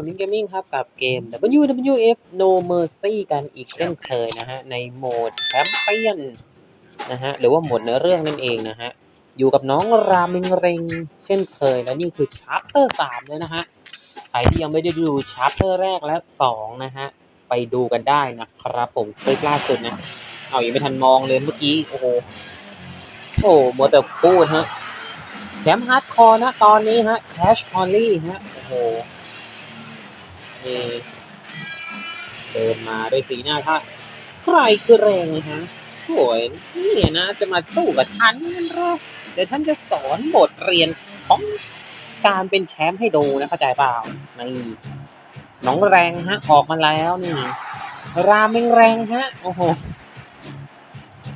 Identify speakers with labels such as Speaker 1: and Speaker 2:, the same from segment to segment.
Speaker 1: กับนิงเกมมิ่งครับกับเกม WWF No Mercy กันอีกเช่นเคยนะฮะ ในโหมดแชมเปี้ยนนะฮะ หรือว่าโหมดเนื้อเรื่องนั่นเองนะฮะ อยู่กับน้องรามิงเรงเช่นเคย และนี่คือชาร์เตอร์สามเลยนะฮะ ใครที่ยังไม่ได้ดูชาร์เตอร์แรกและสองนะฮะ ไปดูกันได้นะครับผมคลิปล่าสุดนะ เอายังไม่ทันมองเลยเมื่อกี้ โอ้โห โอ้โหมัวแต่พูดฮะแชมป์ฮาร์ดคอร์นะตอนนี้ฮะแคชคอลลี่ฮะ โอ้โห นี่เดินมาด้วยสีหน้าท่าใครคือแรงฮะโอ้ยนี่นะ จะมาสู้กับฉันนั่นหรอเดี๋ยวฉันจะสอนบทเรียนของการเป็นแชมป์ให้ดูนะเข้าใจเปล่านี่น้องแรงฮะ ออกมาแล้วนี่ รามเมงแรงฮะ โอ้โห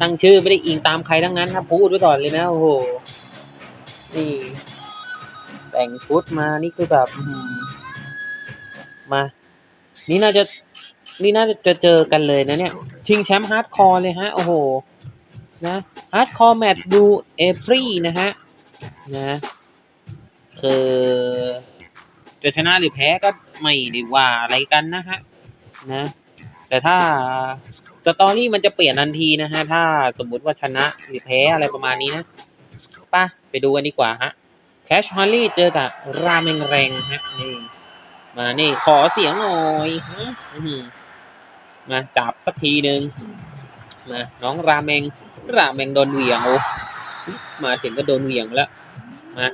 Speaker 1: ตั้งชื่อไม่ได้อิงตามใครทั้งนั้นครับพูดไว้ก่อนเลยนะ โอ้โห นี่ แต่งชุดมานี่คือแบบ มา นี่น่าจะ นี่น่าจะเจอกันเลยนะเนี่ย ชิงแชมป์ฮาร์ดคอร์เลยฮะ โอ้โห นะฮาร์ดคอร์แมตช์ดูเอฟรีนะฮะ นะคือจะชนะหรือแพ้ก็ไม่ได้ว่าอะไรกันนะฮะ นะ แต่ถ้าสตอรี่มันจะเปลี่ยนทันทีนะฮะ ถ้าสมมุติว่าชนะหรือแพ้อะไรประมาณนี้นะป่ะ ไปดูกันดีกว่าฮะแคชฮอลลี่เจอกับราเมงแรงฮะนี่ มานี่ขอเสียงหน่อยมาจับสักทีหนึ่งมาน้องราเมง ราเมงโดนเหวี่ยงโอ้มาถึงก็โดนเหวี่ยงแล้ว มา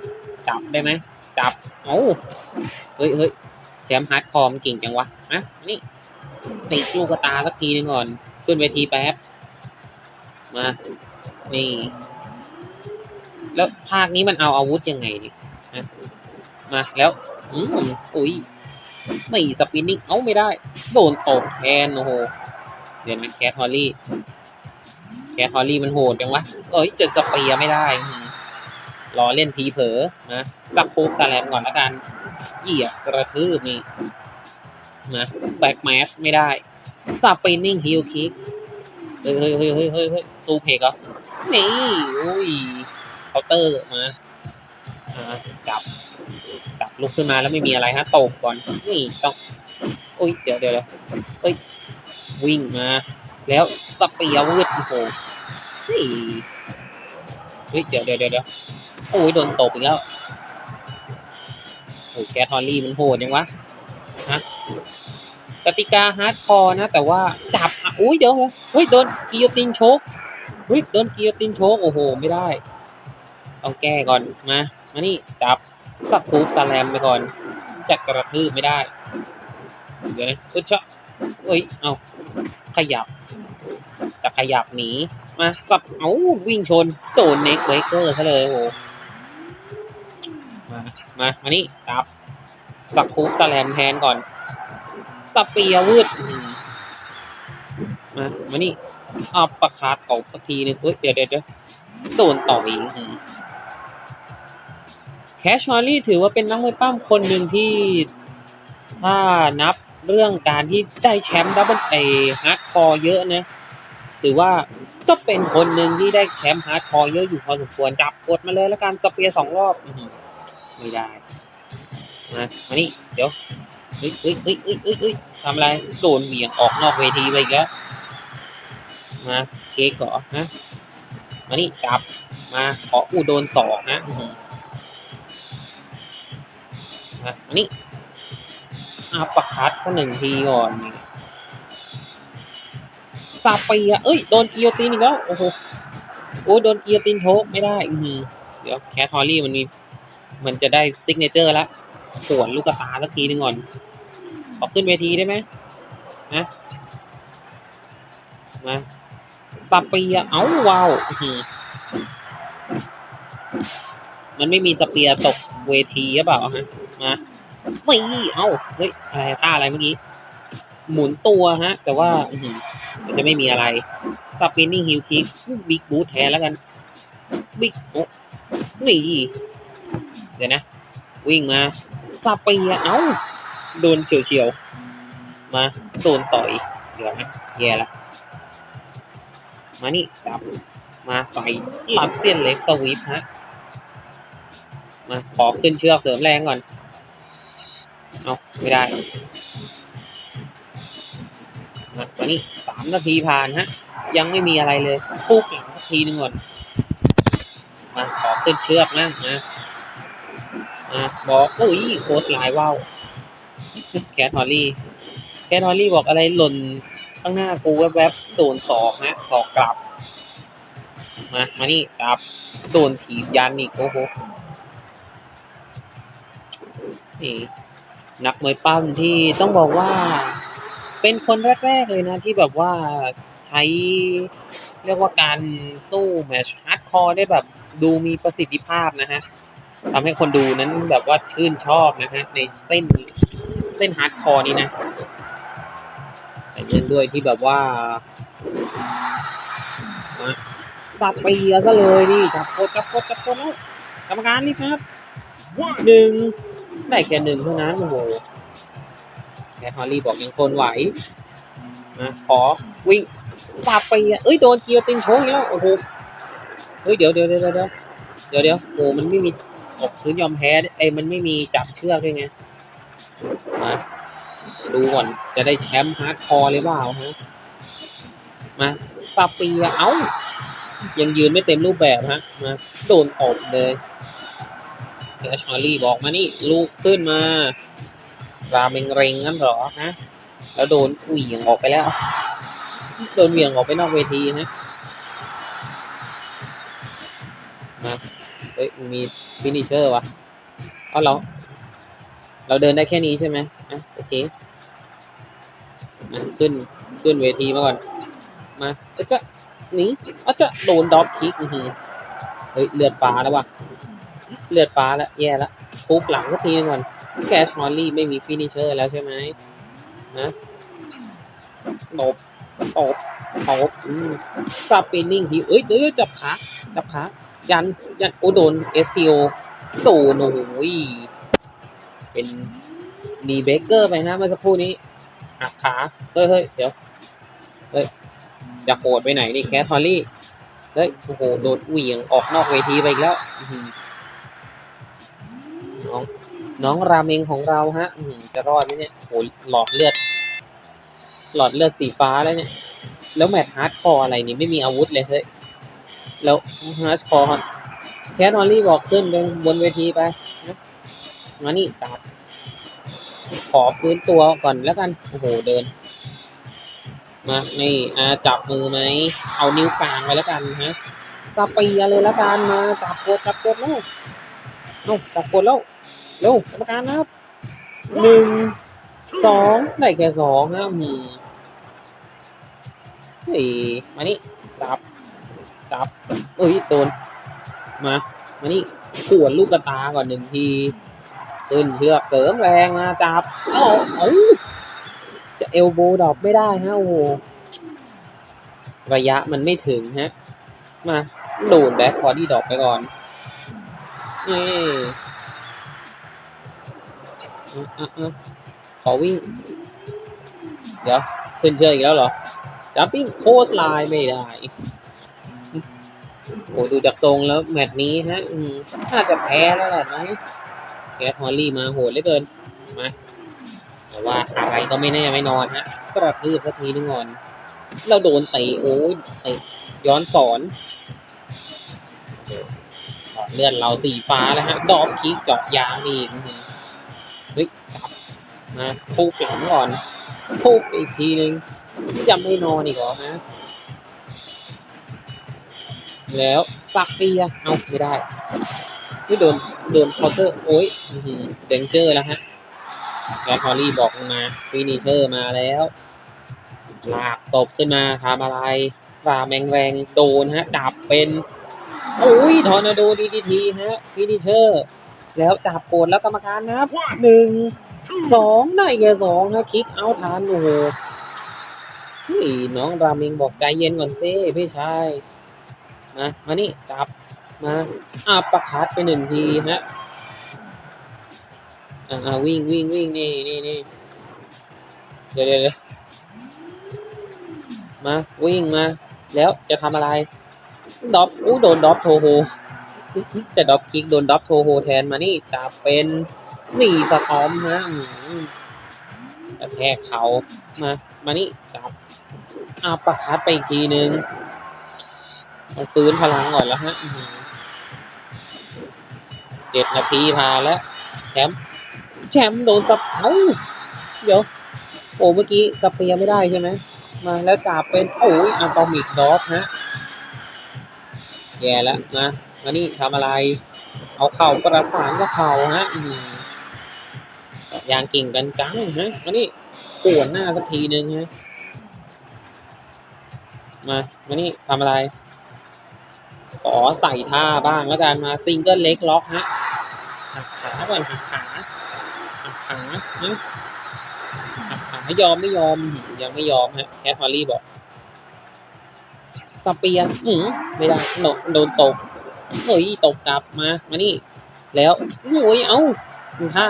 Speaker 1: จับได้ไหมจับเอ้าเฮ้ยเฮ้ยแชมป์ฮาร์ดคอมเก่งจังวะนะนี่ติดลูกตาสักทีหนึงก่อน ขึ้นเวทีแป๊บ มา นี่ แล้วภาคนี้มันเอาอาวุธยังไงดินะมาแล้ว อืมอุ้ย ไม่สปินนิ่ง เอ้าไม่ได้ โดนตบแทนโอ้โห เดี๋ยวนะแคทฮอลลี่ แคทฮอลลี่มันโหดจังวะ เอ้ยจะสเปียไม่ได้รอเล่นทีเผลอนะสับปุ๊บสแลมก่อนละกันเหยียบกระทืบนี่นะแบ็กแมสไม่ได้สปินนิ่งฮิลคิกเฮ้ยเฮ้ยเฮ้ยเฮ้ยเฮ้ยเฮ้ยซูเพกเหรอนี่อุ้ยเคาน์เตอร์มาอ่าจับ จับลุกขึ้นมาแล้วไม่มีอะไรฮะตบก่อนนี่ต้องอุ้ยเดี๋ยวเดี๋ยวเดี๋ยวเอ้ยวิ่งมา แล้วสเปียร์วืดโอ้โหเฮ้ยเฮ้ยเดี๋ยวเดี๋ยวเดี๋ยวเดี๋ยวโอ้ยโดนตบอีกแล้วโอ้แคทฮอลลี่มันโหดยังวะฮะกติกาฮาร์ดคอร์นะ แต่ว่าจับอะอุ้ยเดี๋ยวเฮ้ยโดนกิโยตินโชกเฮ้ยโดนกิโยตินโชกโอ้โห ไม่ได้ ต้องแก้ก่อนมา มานี่ จับ สักคูสแลมไปก่อนจัดกระทืบไม่ได้ เดี๋ยวนะอุ๊ยเชาะเอ้ย เอาขยับ จะขยับหนี มาสับ เอาวิ่งชนโดนเน็กเวเกอร์ซะเลยโอ้โหมา มา มานี่จับ สักคูสแลมแทนก่อนสเปียร์วืดมามานี่อาประคาดตบสักทีนึงเอ้ยเดี๋ยวเดี๋ยวเดี๋ยวโดนต่ออีกอืม แคชฮอลลี่ถือว่าเป็นนักมวยปั้มคนหนึ่งที่ถ้านับเรื่องการที่ได้แชมป์ดับเบิลเอฮาร์ดคอร์เยอะนะถือว่าก็เป็นคนหนึ่งที่ได้แชมป์ฮาร์ดคอร์เยอะอยู่พอสมควรจับกดมาเลยแล้วกันสเปียร์สองรอบอไม่ได้มามานี่เดี๋ยวเฮ้ยเฮ้ยเฮ้ยเฮ้ยเฮ้ยทำอะไรโดนเหวี่ยงออกนอกเวทีไปอีกแล้วมาเค้กเหรอฮะมานี่จับมาขออูโดนสองนะ นะอันนี้อาประคัดสักหนึ่งทีก่อนซาเปียเอ้ย โดนกิโยตินอีกแล้ว โอ้โห โอ้โดนกิโยตินโชกไม่ได้ อือเดี๋ยวแคทฮอลลี่มันมี มันจะได้ซิกเนเจอร์ล้วสวนลูกตาสักทีหนึงก่อน ขอขึ้นเวทีได้ไหมนะมาซาเปีย เอ้าว้าวมันไม่มีสเปียตก เวทีหรือเปล่าฮะมาไม่เอ้าเฮ้ยอะไรท่าอะไรเมื่อกี้ หมุนตัวฮะ แต่ว่ามันจะไม่มีอะไรสปินนิ่งฮิลคิกบิ๊กบูทแทนแล้วกันบิ๊กโอ้นี่เดี๋ยวนะ วิ่งมาสปีเอ้าโดนเฉียวเฉียวมาโดนต่อยเดี๋ยวนะแย่ละมานี่จับมาใส่ลัดเส้นเล็กสวิปฮะ มาขอขึ้นเชือกเสริมแรงก่อน เอาไม่ได้มาวันนี้สามนาทีผ่านฮะ ยังไม่มีอะไรเลยฟุกหลังสักทีหนึงก่อนมาขอขึ้นเชือกนะนะมาบอกอุ้ยโคตรลายว่าวแคทฮอลลี่แคทฮอลลี่บอกอะไรหล่นข้างหน้ากูแวบๆโดนสอกฮะสอกกลับ มา มานี่กลับโดนถีบยันอีกโอ้โห นี่นักมวยปั้มที่ต้องบอกว่า เป็นคนแรกๆเลยนะ ที่แบบว่าใช้เรียกว่าการสู้แมชฮาร์ดคอร์ได้แบบดูมีประสิทธิภาพนะฮะทำให้คนดูนั้นแบบว่าชื่นชอบนะฮะในเส้นเส้นฮาร์ดคอร์นี้นะแต่ยังด้วยที่แบบว่าสับเปียซะเลยนี่จับกดจับกดจับกดแล้วกรรมการนี่ครับ หนึ่งได้แค่หนึ่งเท่านั้นโอ้โหแคทฮอลลี่บอกยังทนไหวนะขอวิ่งสับเปียเอ้ยโดนเกียวตินโชงอีกแล้วโอ้โหเฮ้ยเดี๋ยวเดี๋ยวเดี๋ยวเดี๋ยวเดี๋ยวเดี๋ยวโอ้มันไม่มีอกพื้นยอมแพ้ไอ้มันไม่มีจับเชือกด้วยไงมาดูก่อนจะได้แชมป์ฮาร์ดคอร์หรือเปล่าฮะมาสับเปีเอ้ายังยืนไม่เต็มรูปแบบฮะมาโดนตบเลย เอชอรี่บอกมานี่ ลูกขึ้นมาราเมงเรงงั้นเหรอฮะแล้วโดนเหวี่ยงออกไปแล้ว โดนเหวี่ยงออกไปนอกเวทีฮะมาเฮ้ยมีฟินิเชอร์วะเอาเราเราเดินได้แค่นี้ใช่ไหมอะโอเคมาขึ้นขึ้นเวทีมาก่อน มาก็จะหนีอาจะโดนด็อกคิกเฮ้ยเลือดฟ้าแล้ววะ เลือดฟ้าแล้วแย่แล้วฟุกหลังก็ทีนึงก่อนแคชมอลลี่ไม่มีฟินิเชอร์แล้วใช่ไหมนะตบตบตบอืมสปินนิ่งทีเอ้ยเอ้ยจับขาจับขายันยันโอโดนเอสทีโอโดนโอ้ยเป็นนีเบเกอร์ไปนะเมื่อสักครู่นี้หักขาเฮ้ยเฮ้ยเดี๋ยวจะโหดไปไหนนี่แคทฮอลลี่เฮ้ยโอ้โหโดนเหวี่ยงออกนอกเวทีไปอีกแล้วอื้อหือ น้องน้องราเมงของเราฮะอืจะรอดไหมเนี่ยโหหลอดเลือด หลอดเลือดสีฟ้าแล้วเนี่ย แล้วแมตช์ฮาร์ดคอร์อะไรนี่ไม่มีอาวุธเลยเฮ้ยแล้วฮาร์ดคอร์แคทฮอลลี่บอกขึ้นไปบนเวทีไปนะมานี่จัดขอฟื้นตัวก่อนแล้วกัน โอ้โหเดิน มานี่อาจับมือไหม เอานิ้วกลางไว้แล้วกันฮะสเปีเลยแล้วกันมาจับกดจับกดแล้ว เอาจับกดแล้วเร็วกรรมการนะครับหนึ่งสองได้แค่สองนะอืมเฮ้ยมานี่จับจับเอ้ยโดนมามานี่ขวนลูกกระตาก่อนหนึ่งทีขึ้นเชือกเสริมแรงมาจับเอ้าเอ้าจะเอลโบดอกไม่ได้ฮะโอ้โหระยะมันไม่ถึงฮะ มาโดนแบ็คบอดี้ดอกไปก่อน นี่อะอะอะขอวิ่ง เดี๋ยว ขึ้นเชือกอีกแล้วเหรอจัมปิ้งโคสไลน์ไม่ได้ โอ้ดูจากทรงแล้วแมตช์นี้ฮะน่าจะแพ้แล้วแหละไหมแกสฮอลลี่มาโหดเหลือเกินมาแต่ว่าอะไรก็ไม่แน่ไม่นอนฮะกระทืบสักทีนึงก่อน เราโดนเตะโอ้ยเตะย้อนสอน เลื่อนเราสีฟ้าแล้วฮะ ดอกคิกเจาะยางอีกอื้อหือเฮ้ยกลับมาพูกหลังก่อนพูกอีกทีนึงยังไม่นอนอีกเหรอฮะแล้วสักเตียเอาไม่ได้ไม่โดนโดนคาน์เตอร์โอ้ยเดงเจอร์แล้วฮะแคทฮอลลี่บอกมาฟินิเชอร์มาแล้วลากตบขึ้นมาทำอะไรฝ่าแมงแรงโดนฮะจับเป็น โอ้ยทอร์นาโดดีดีทีฮะฟินิเชอร์ แล้วจับโกนแล้วกรรมการนะครับหนึ่งสองได้แค่สองนะคิกเอาทานโอ้โหเฮ้ยน้องรามิงบอกใจเย็นก่อนเซ่พี่ชายมามานี่จับมาอาประคัดไปหนึ่งทีฮะอ่าวิ่งวิ่งวิ่งนี่นี่นี่เดี๋ยวเดี๋ยวมาวิ่งมา แล้วจะทำอะไร ดรอปอู้โดนดรอปโทโฮจะดรอปคิกโดนดรอปโทโฮแทนมานี่จับเป็นหนีสะท้อมนะอื้อหือกระแทกเขามา มานี่จับอาประคัดไปอีกทีนึงต้องฟื้นพลังก่อนแล้วฮะเจ็ดนาทีพาแล้วแชมป์แชมป์โดนสะเอ้าเดี๋ยว โอ้เมื่อกี้สเปียไม่ได้ใช่ไหมมาแล้วจับเป็นโอ้ยอะตอมิกดอสฮะ แย่แล้วนะมานี่ทำอะไร เอาเข่าประสานกับเข่าฮะอืมยางกิ่งกันจังฮะมานี่ปวดหน้าสักทีหนึ่งฮะมามานี่ทำอะไรขอใส่ท่าบ้างแล้วกันมาซิงเกิลเล็กล็อกฮะหักขาก่อนหักขาหักขาหักขายอมไม่ยอมยังไม่ยอมฮะแคทฮอลลี่บอก สเปียร์อืมไม่ได้โดนโดนตกเฮ้ยตกกลับมา มานี่ แล้วโอ้ยเอ้าดูท่า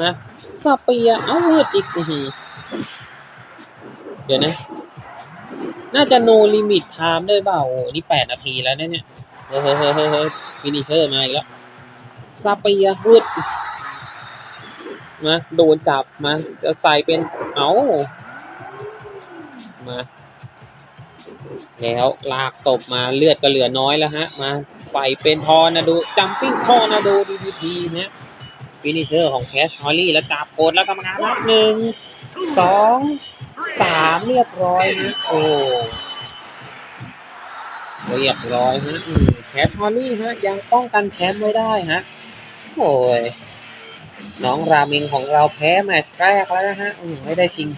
Speaker 1: มาสเปียร์เอ้าเลือดอีกอื้อหือเดี๋ยวนะ น่าจะโนลิมิตไทม์ด้วยเปล่าโอ้นี่แปดนาทีแล้วเนี่ย เฮ้ยเฮ้ยเฮ้ยเฮ้ยเฮ้ยฟินิเชอร์มาอีกแล้วสเปียร์พืดมาโดนจับมาจะใส่เป็น เอ้ามา แล้วลากศพมาเลือดก็เหลือน้อยแล้วฮะ มาใส่เป็นทอร์นาโดจัมปิ้งทอร์นาโดดีดีทีนะฟินิเชอร์ของแคชฮอลลี่แล้วจับกดแล้วกรรมการนับหนึ่งสองสามเรียบร้อยนะโอ้เรียบร้อยฮะแคชฮอลลี่ฮะยังป้องกันแชมป์ไว้ได้ฮะโอ้ยน้องรามิงของเราแพ้แมตช์แรกแล้วนะฮะไม่ได้ชิง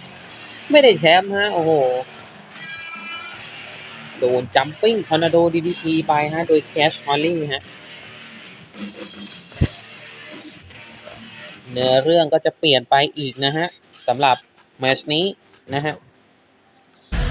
Speaker 1: ไม่ได้แชมป์ฮะโอ้โห โดนจัมปิ้งทอร์นาโดดีดีทีไปฮะ โดยแคชฮอลลี่ฮะ เนื้อเรื่องก็จะเปลี่ยนไปอีกนะฮะสำหรับแมชนี้นะฮะ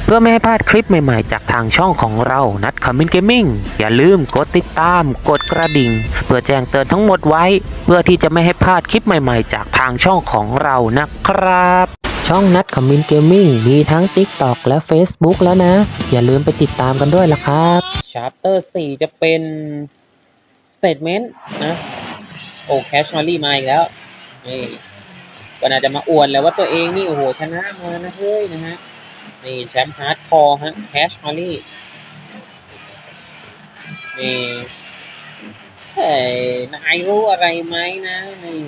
Speaker 2: เพื่อไม่ให้พลาดคลิปใหม่ๆ จากทางช่องของเรานัดคอมมินเกมมิ่งอย่าลืมกดติดตาม กดกระดิ่ง เพื่อแจ้งเตือนทั้งหมดไว้ เพื่อที่จะไม่ให้พลาดคลิปใหม่ๆ จากทางช่องของเรานะครับ ช่องนัดคอมมินเกมมิ่งมีทั้ง TikTok และ Facebook แล้วนะ อย่าลืมไปติดตามกันด้วยล่ะครับ
Speaker 1: ชาร์เตอร์สี่จะเป็นสเต t เมนต์นะ โอ้แคชฮอลลี่มาอีกแล้วนี่ก็น่าจะมาอวดแล้วว่าตัวเองนี่ โอ้โห ชนะมานะเฮ้ยนะฮะ นี่แชมป์ฮาร์ดคอร์ฮะแคชฮอลลี่นี่เฮ้ยนายรู้อะไรไหมนะ นี่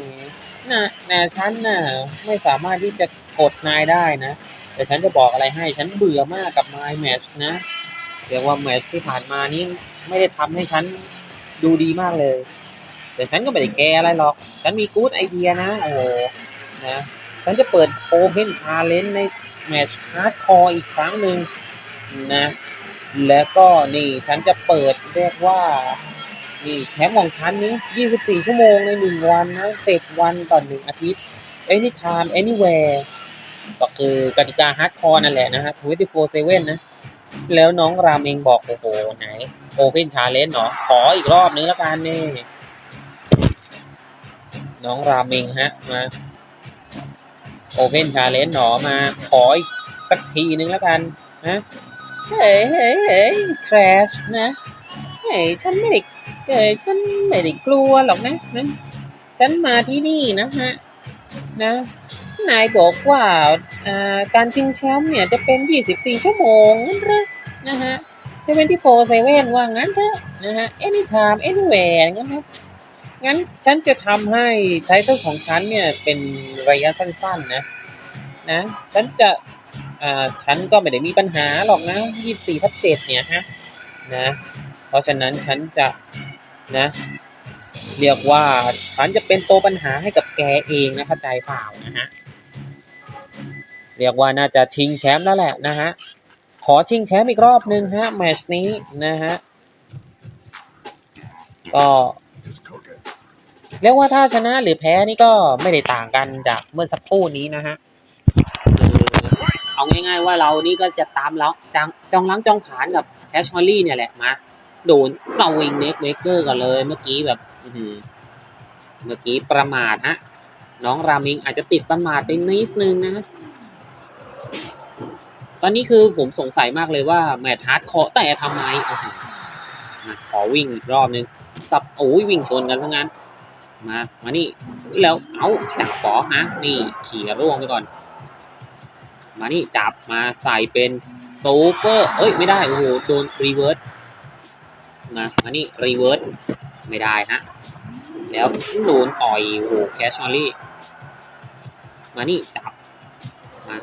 Speaker 1: น่ะน่ะฉันน่ะไม่สามารถที่จะกดนายได้นะ แต่ฉันจะบอกอะไรให้ ฉันเบื่อมากกับนายแมชนะเรียกว่าแมชที่ผ่านมานี้ไม่ได้ทำให้ฉันดูดีมากเลย แต่ฉันก็ไม่ได้แคร์อะไรหรอก ฉันมีกู๊ดไอเดียนะ โอ้โหนะ ฉันจะเปิดโอเพนชาเลนจ์ในแมชฮาร์ดคอร์อีกครั้งหนึ่งนะ แล้วก็นี่ฉันจะเปิดเรียกว่า นี่แชมป์ของฉันนี้24 ชั่วโมงในหนึ่งวันนะ 7 วันต่อหนึ่งอาทิตย์ anytime anywhere ก็คือกติกาฮาร์ดคอร์นั่นแหละนะฮะ24/7 นะ แล้วน้องรามเองบอกโอ้โหไหนโอเพนชาเลนจ์เหรอขออีกรอบนึงแล้วกันนี่ น้องรามิงฮะมาโอเพนชาเลนจ์หนอมาขออีกสักทีนึงแล้วกันนะเฮ้ยเฮ้ยเฮ้ยคราชนะเฮ้ยฉันไม่ได้ เฮ้ยฉันไม่ได้กลัวหรอกนะนะ ฉันมาที่นี่นะฮะนะ นายบอกว่าการชิงแชมป์เนี่ยจะเป็น 24 ชั่วโมงนั่นหรอนะฮะจะเป็นที่โฟเซเว่นว่างั้นเถอะนะฮะ anytime anywhere งั้นนะงั้นฉันจะทำให้ไทเทลของฉันเนี่ยเป็นระยะสั้นๆนะนะฉันจะอ่าฉันก็ไม่ได้มีปัญหาหรอกนะ 24ทับ7เนี่ยฮะนะ เพราะฉะนั้นฉันจะ นะ เรียกว่าฉันจะเป็นตัวปัญหาให้กับแกเองนะเข้าใจเปล่านะฮะเรียกว่าน่าจะชิงแชมป์แล้วแหละนะฮะขอชิงแชมป์อีกรอบหนึ่งฮะแมตช์นี้นะฮะก็เรียกว่าถ้าชนะหรือแพ้นี่ก็ไม่ได้ต่างกันจากเมื่อสักครู่นี้นะฮะเอาง่ายๆว่าเรานี่ก็จะตามแล้วจังจองล้างจองผานกับแคชฮอลลี่เนี่ยแหละมา โดนสวิงเน็กเบเกอร์กันเลยเมื่อกี้แบบเมื่อกี้ประมาทฮะ น้องรามิงอาจจะติดประมาทไปนิดนึงนะ ตอนนี้คือผมสงสัยมากเลยว่าแมทฮาร์ดคอร์แต่ทำไมโอ้โหอะขอวิ่งอีกรอบนึงสับโอ้ยวิ่งชนกันทั้งนั้น มา มานี่ แล้วเอาจับปอฮะ นี่ขี่ร่วงไปก่อน มานี่จับมาใส่เป็นซูเปอร์ เอ้ย ไม่ได้ โอ้โห โดนรีเวิร์ส มามานี่รีเวิร์สไม่ได้ฮะ แล้วโดนต่อยโอ้โหแคชชอรี่ มานี่จับ มา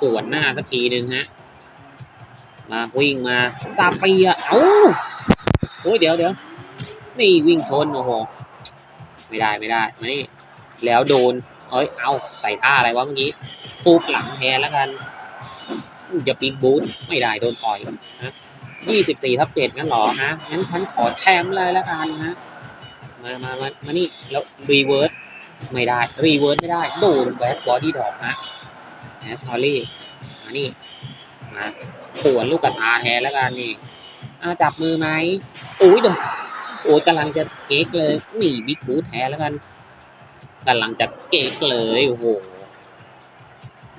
Speaker 1: สวนหน้าสักทีหนึ่งฮะ มาวิ่งมาซาเปียเอ้าโอ้ยเดี๋ยวเดี๋ยวนี่วิ่งชนโอ้โห ไม่ได้ไม่ได้ มานี่ แล้วโดน เอ้ย เอาใส่ท่าอะไรวะเมื่อกี้ปูกหลังแทนแล้วกัน อย่าปิงบูทไม่ได้โดนต่อยนะ ยี่สิบสี่ทับเจ็ดงั้นหรอฮะงั้นฉันขอแชมป์เลยล้วกันนะมามามามานี่แล้วรีเวิร์สไม่ได้รีเวิร์สไม่ได้โดนแบ็คบอดี้ดอกนะแอสทอรี่มานี่มาขวนลูกกระตาแทนแล้วกันนี่อาจับมือไหมโอ้ยดนโอ้ยกำลังจะเก๊กเลยนี่บิ๊กบูทแทนแล้วกันกำลังจะเก๊กเลยโอ้โห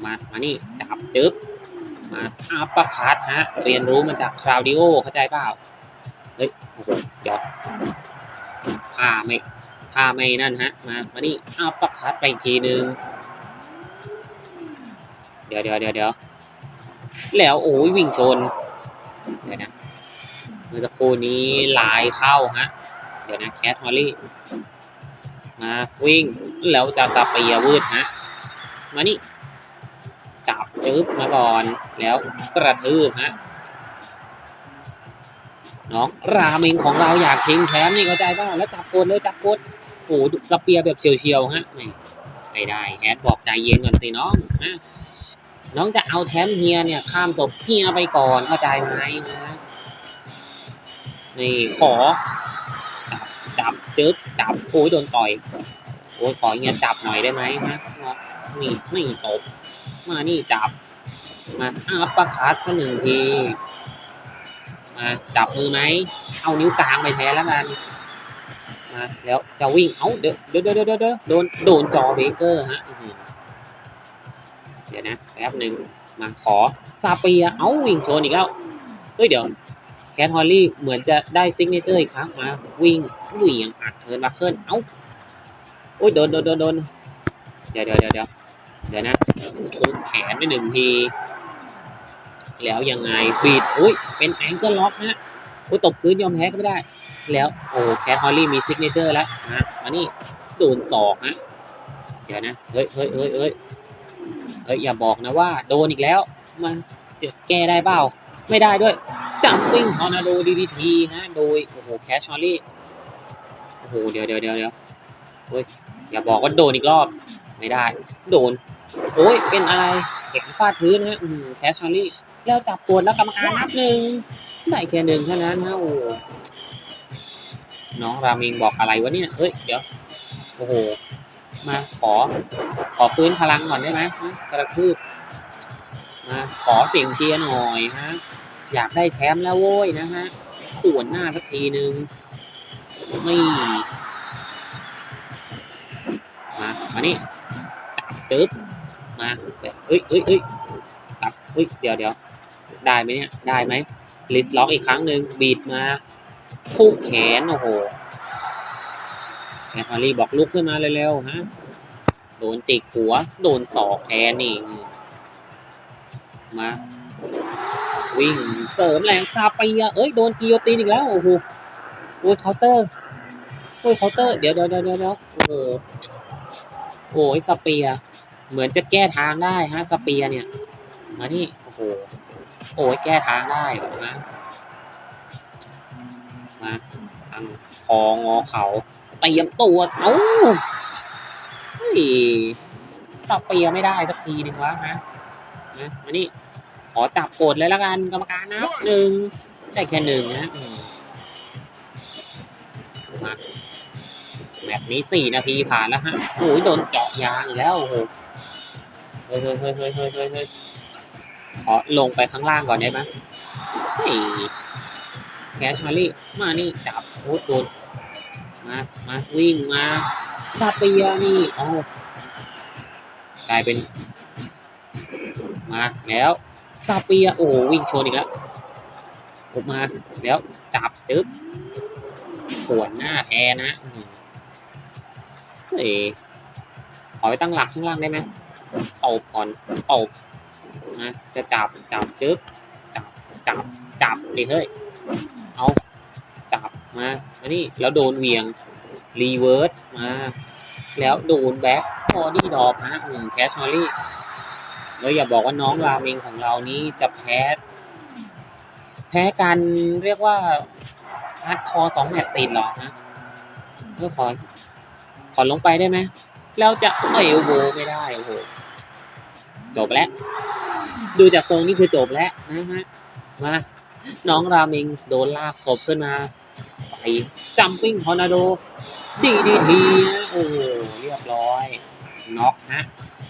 Speaker 1: มามานี่จับจึ๊บ มาอัปปะคัดฮะ เรียนรู้มาจากคลาวดิโอเข้าใจเปล่า เฮ้ย โอ้โหเดี๋ยวท่าไม่ท่าไม่นั่นฮะ มา มานี่อัปปะคัดไปอีกทีนึง เดี๋ยวเดี๋ยวเดี๋ยวเดี๋ยวแล้วโอ้ยวิ่งชน เดี๋ยวนะ เมื่อสักครู่นี้ลายเข้าฮะ เดี๋ยวนะแคทฮอลลี่ มาวิ่งแล้วจะสเปียร์วืดฮะ มานี่ จับจึ๊บมาก่อน แล้วกระทืบฮะน้องราเมงของเราอยากชิงแชมป์นี่เข้าใจป่ะแล้วจับกดเลยจับกดโอ้สเปียร์แบบเฉียวๆฮะไม่ไม่ได้แอดบอกใจเย็นก่อนสิน้องนะน้องจะเอาแชมป์เฮียเนี่ย ข้ามศพเฮียไปก่อนเข้าใจไหมนะนี่ขอ จับจับจึ๊บจับโอ้ยโดนต่อยโอ้ยขอเฮียจับหน่อยได้ไหมนะนี่ไม่ตบ มานี่จับ มาอัปปะคัดสักหนึ่งที มาจับมือไหม เอานิ้วกลางไปแทนแล้วกัน มาแล้วจะวิ่ง เอาเดี๋ยวเดี๋ยวเดี๋ยวเดี๋ยวเดี๋ยวโดนโดนจอเบเกอร์ฮะเดี๋ยวนะแป๊บหนึ่งมาขอซาเปียเอาวิ่งโซนอีกแล้วเฮ้ยเดี๋ยวแคทฮอลลี่เหมือนจะได้ซิกเนเจอร์อีกครั้งมาวิ่งวิ่งอัดเทิร์นมาเคิลเอ้าโอ้ยโดนโดนโดนโดนเดี๋ยวเดี๋ยวเดี๋ยว เดี๋ยวนะทุบแขนไปหนึ่งที แล้วยังไงปิดอุ้ยเป็นแองเกิลล็อกฮะอุ้ยตกพื้นยอมแพ้ก็ไม่ได้ แล้วโอ้แคทฮอลลี่มีซิกเนเจอร์แล้วนะมานี่โดนศอกฮะเดี๋ยวนะเฮ้ยเฮ้ยเฮ้ยเฮ้ยเฮ้ยอย่าบอกนะว่าโดนอีกแล้วมันจะแก้ได้เปล่าไม่ได้ด้วยจัมปิ้งฮอนาโดดีดีทีฮะโดยโอ้โหแคชชอลลี่โอ้โหเดี๋ยวเดี๋ยวเดี๋ยวเดี๋ยวเฮ้ยอย่าบอกว่าโดนอีกรอบ ไม่ได้ โดน โอ้ย เป็นอะไรเข็มฟาดพื้นฮะอืมแคชชอลลี่แล้วจับปวดแล้วกรรมการนับหนึ่งได้แค่หนึ่งเท่านั้นฮะโอ้โหน้องรามิงบอกอะไรวะเนี่ยเฮ้ย เดี๋ยว โอ้โห มาขอ ขอฟื้นพลังก่อนได้ไหมกระทืบมาขอเสียงเชียร์หน่อยฮะ อยากได้แชมป์แล้วโว้ยนะฮะขวนหน้าสักทีหนึ่งไม่มา มานี่จับจึ๊บ มาเอ้ยเอ้ยเอ้ยจับเอ้ยเดี๋ยวเดี๋ยวได้ไหมเนี่ย ได้ไหมลิสล็อกอีกครั้งหนึ่งบีดมาทุกแขน โอ้โหแคทมารีบอกลุกขึ้นมาเร็วๆฮะ โดนจิกหัว โดนศอกแทนนี่ มา วิ่งเสริมแรงซาเปียเอ้ย โดนกิโยตินอีกแล้ว โอ้โหโอ้ยเคาน์เตอร์โอ้ยเคาน์เตอร์ เดี๋ยวเดี๋ยวเดี๋ยวเดี๋ยวโอ้โหโอ้ยสเปีย เหมือนจะแก้ทางได้ฮะสเปียเนี่ย มานี่โอ้โหโอ้ยแก้ทางได้นะมาทางคองอเขาเตรียมตัวเอ้าเฮ้ยสเปียไม่ได้สักทีนึงวะฮะนะมานี่ขอจับกดเลยแล้วกันกรรมการนับหนึ่งได้แค่หนึ่งนะมาแมตช์นี้สี่นาทีผ่านแล้วฮะโอ้ยโดนเจาะยางอีกแล้วโอ้โห เฮ้ยเฮ้ยเฮ้ยเฮ้ยเฮ้ยเฮ้ยเฮ้ยขอลงไปข้างล่างก่อนได้ไหมเฮ้ยแคชมารี่มานี่จับโอ้โดนมามาวิ่งมาซาเปียนี่อ๋อกลายเป็น มาแล้วซาเปียโอ้วิ่งชนอีกแล้วออกมาแล้วจับจึ๊บขวนหน้าแทนนะอื้อหือเอ๋ขอไปตั้งหลักข้างล่างได้ไหม ตบก่อนตบนะจะจับจับจึ๊บจับจับจับดิเฮ้ยเอาจับมามานี่แล้วโดนเวียงรีเวิร์สมาแล้วโดนแบ็คบอดี้ดอกนะอืมแคชมอรี่แล้วอย่าบอกว่าน้องราเมงของเรานี้จะแพ้แพ้กันเรียกว่าฮาร์ดคอสองแมตช์ติดหรอฮะเออขอ ขอลงไปได้ไหมแล้วจะเอลโบไม่ได้โอ้โห จบแล้ว ดูจากทรงนี่คือจบแล้วนะฮะมาน้องราเมงโดนลากศพขึ้นมาไปจัมปิ้งฮอนาโดดีดีทีนะโอ้เรียบร้อยน็อกนะ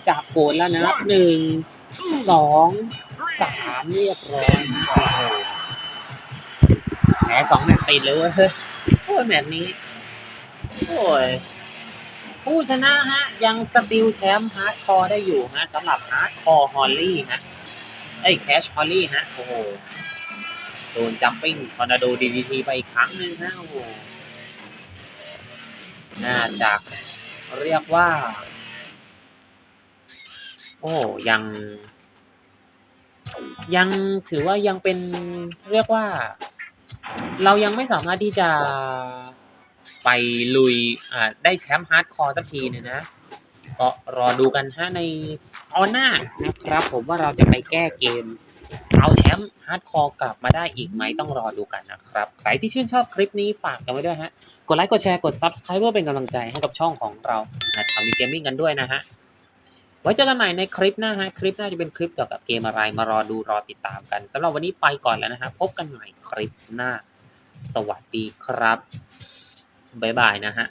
Speaker 1: จับโกนแล้วนะหนึ่งสองสามเรียบร้อยโอ้โหแพ้สองแมตช์ติดเลยเว้ยโอ้ยแมตช์นี้ โอ้ย ผู้ชนะฮะยังสติลแชมป์ฮาร์ดคอร์ได้อยู่ฮะสำหรับฮาร์ดคอร์ฮอลลี่ฮะไอ้แคชฮอลลี่ฮะโอ้โหโดนจัมปิ้งทอร์นาโดดีดีทีไปอีกครั้งหนึ่งฮะโอ้โหน่าจะเรียกว่า โอ้ยัง ยังถือว่ายังเป็นเรียกว่า เรายังไม่สามารถที่จะ ไปลุยอ่าได้แชมป์ฮาร์ดคอร์สักทีเนี่ยนะก็รอดูกันฮะในออนหน้านะครับ ผมว่าเราจะไปแก้เกม เอาแชมป์ฮาร์ดคอร์กลับมาได้อีกไหมต้องรอดูกันนะครับใครที่ชื่นชอบคลิปนี้ฝากกันไว้ด้วยฮะกดไลค์กดแชร์กด Subscribe เพื่อเป็นกำลังใจให้กับช่องของเรานะทำมีเกมมิ่งกันด้วยนะฮะไว้เจอกันใหม่ในคลิปหน้าฮะคลิปหน้าจะเป็นคลิปเกี่ยวกับเกมอะไรมารอดูรอติดตามกันสำหรับวันนี้ไปก่อนแล้วนะฮะพบกันใหม่คลิปหน้า สวัสดีครับ บ๊ายบายนะฮะ